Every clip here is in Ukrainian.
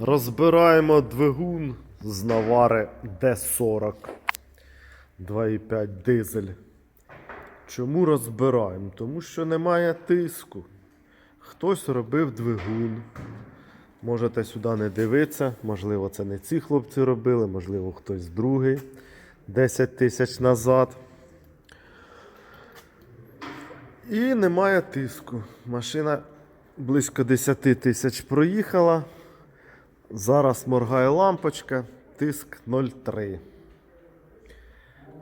Розбираємо двигун з навари D40 2,5 дизель. Чому розбираємо? Тому що немає тиску. Хтось робив двигун. Можете сюди не дивитися. Можливо, це не ці хлопці робили, можливо, хтось другий 10 тисяч назад. І немає тиску. Машина близько 10 тисяч проїхала. Зараз моргає лампочка, тиск 0,3.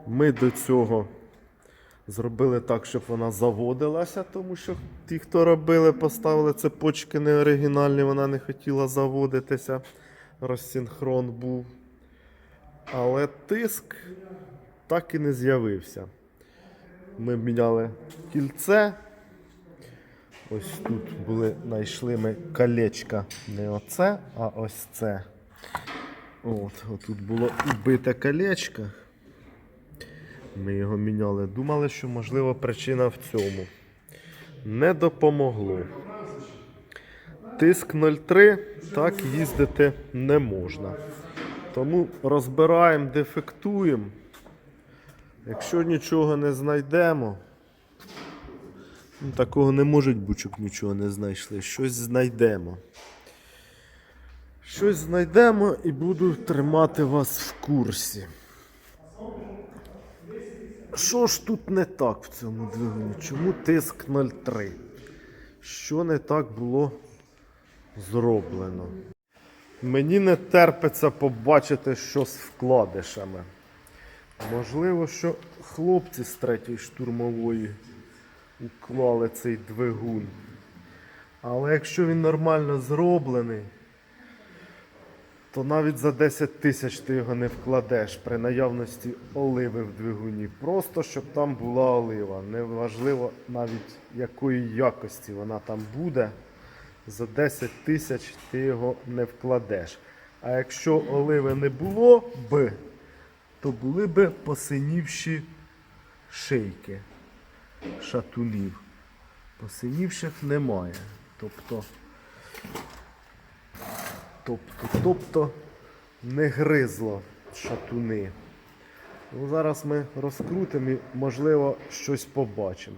Ми до цього зробили так, щоб вона заводилася, тому що ті, хто робили, поставили цепочки не оригінальні, вона не хотіла заводитися. Розсинхрон був. Але тиск так і не з'явився. Ми міняли кільце. Ось тут були, знайшли ми колечка. Не оце, а ось це. От, отут було убите колечко. Ми його міняли. Думали, що можливо причина в цьому. Не допомогло. Тиск 0,3 так їздити не можна. Тому розбираємо, дефектуємо. Якщо нічого не знайдемо, такого не бути, щоб нічого не знайшли. Щось знайдемо. Щось знайдемо і буду тримати вас в курсі. Що ж тут не так в цьому двигуні? Чому тиск 0,3? Що не так було зроблено? Мені не терпиться побачити, що з вкладишами. Можливо, що хлопці з третьої штурмової уклали цей двигун. Але якщо він нормально зроблений, то навіть за 10 тисяч ти його не вкладеш при наявності оливи в двигуні. Просто щоб там була олива. Неважливо навіть якої якості вона там буде. За 10 тисяч ти його не вкладеш. А якщо оливи не було б, то були б посинівші шийки шатунів. Посинівших немає. Тобто, тобто, тобто не гризло шатуни. Ну, зараз ми розкрутимо і, можливо, щось побачимо.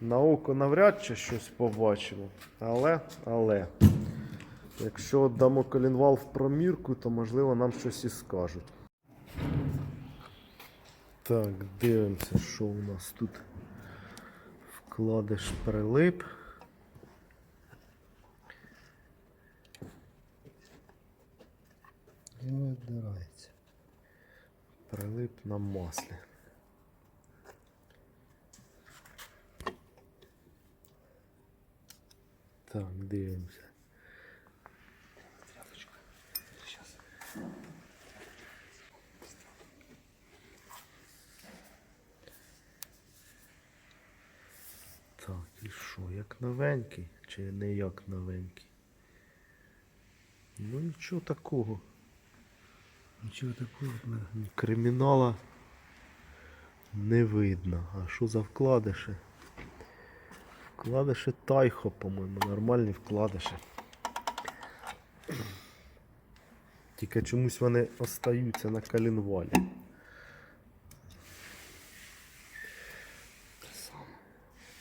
На око навряд чи щось побачимо. Але, але, якщо дамо колінвал в промірку, то можливо нам щось і скажуть. Так, дивимося, що у нас тут. Вкладиш прилип. І не. Прилип на маслі. Так, дивимося. Так, і що, як новенький чи не як новенький? Ну нічого такого. Нічого такого Кримінала не видно. А що за вкладиші? Вкладиші Тайхо, по-моєму, нормальні вкладиші. Тільки чомусь вони остаються на коленвалі.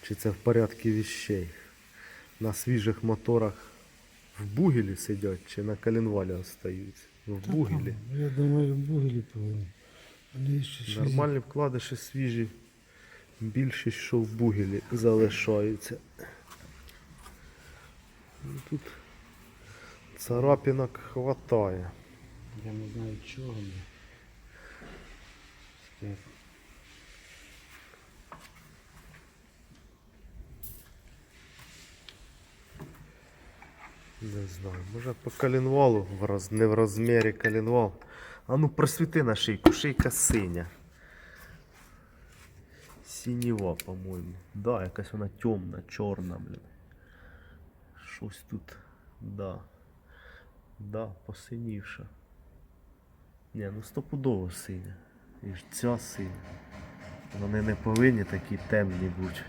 Чи це в порядку віщей? На свіжих моторах в бугелі сидять чи на коленвалі остаються? В бугелі. Ну, Я думаю, в бугелі повинні. Ще Нормальні вкладиші свіжі. Більшість, що в бугелі залишаються. Ну, Тут царапінок хватає. Я не знаю чого. Не знаю, може по коленвалу в роз... не в розмірі коленвал. А ну просвіти на шийку, шийка синя. Синєва, по-моєму. Да, якась вона темна, чорна, блін. Щось тут. Да. Да, посинівша. Ні, ну стопудово синя. І ж ця синя. Вони не повинні такі темні бути.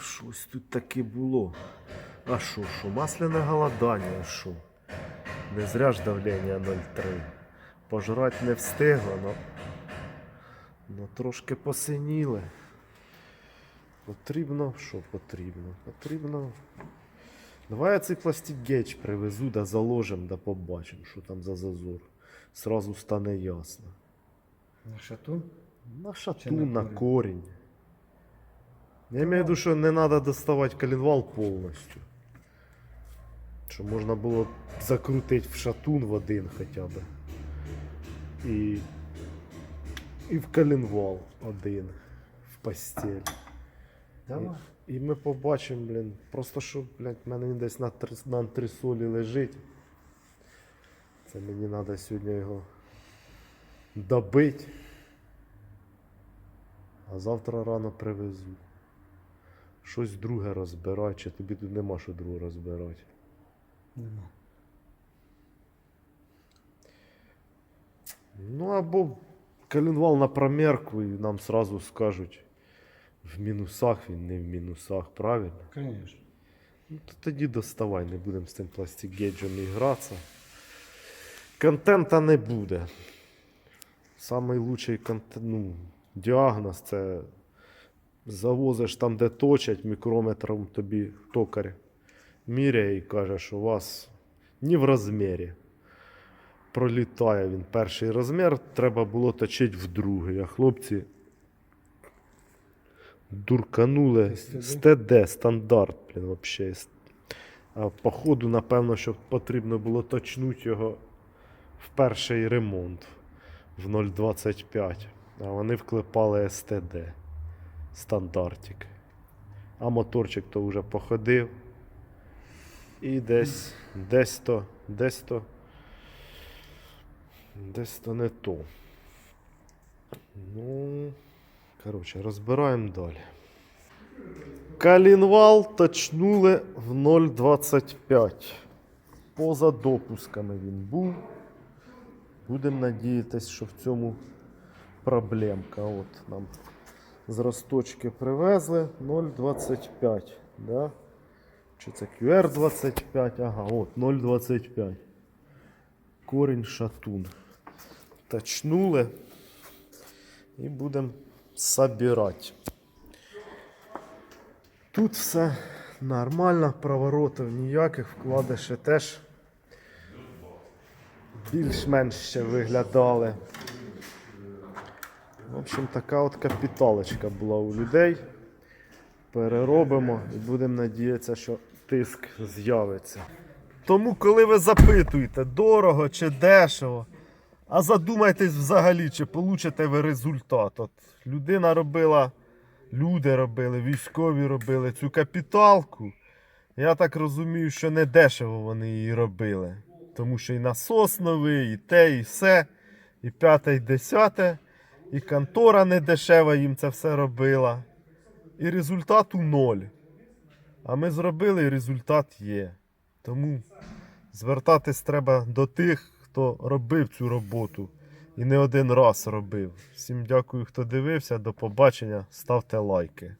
Щось тут таке було. А що, що, масляне голодання, а що? Не зря ж давлення 0,3. Пожрать не встигло, но, но трошки посиніли. Потрібно, що потрібно? Потрібно. Давай я цей пластик геч привезу, да заложим, да побачимо, що там за зазор. Сразу стане ясно. На шату? На шату, на на корінь? Я маю в виду, що не треба доставати коленвал повністю. Що можна було закрутити в шатун в один хоча б. І, і в коленвал один в постель. Давай. І ми побачимо, блін. Просто що, блядь, в мене він десь на, на антресолі лежить. Це мені треба сьогодні його добити. А завтра рано привезу. Щось друге розбирати, чи тобі тут нема що друге розбирати. Нема. Ну або коленвал на промірку і нам сразу скажуть в мінусах він не в мінусах, правильно? Конечно. Ну, то тоді доставай, не будемо з цим пластик-геджем гратися. Контента не буде. Самий лучший контент, ну, діагноз це завозиш там, де точать, мікрометром тобі токар міряє і каже, що у вас ні в розмірі. Пролітає він перший розмір, треба було точити в другий. А хлопці дурканули СТД? СТД стандарт, блін. А походу, напевно, що потрібно було точнути його в перший ремонт в 0,25. А вони вклепали СТД стандартик. А моторчик то вже походив. І десь, десь то, десь то, десь то не то. Ну, коротше, розбираємо далі. Калінвал точнули в 0,25. Поза допусками він був. Будемо надіятися, що в цьому проблемка. От нам з росточки привезли 0,25. Да? Чи це QR25? Ага, от 0,25. Корінь шатун. Точнули і будемо собирати. Тут все нормально, проворотів ніяких, вкладиші теж більш-менш ще виглядали. В общем, така от капіталочка була у людей. Переробимо і будемо надіятися, що тиск з'явиться. Тому, коли ви запитуєте, дорого чи дешево, а задумайтесь взагалі, чи получите ви результат. От людина робила, люди робили, військові робили цю капіталку. Я так розумію, що не дешево вони її робили. Тому що і насос новий, і те, і все, і п'яте, і десяте, і контора не дешева їм це все робила. І результату ноль. А ми зробили, і результат є. Тому звертатись треба до тих, хто робив цю роботу і не один раз робив. Всім дякую, хто дивився. До побачення. Ставте лайки.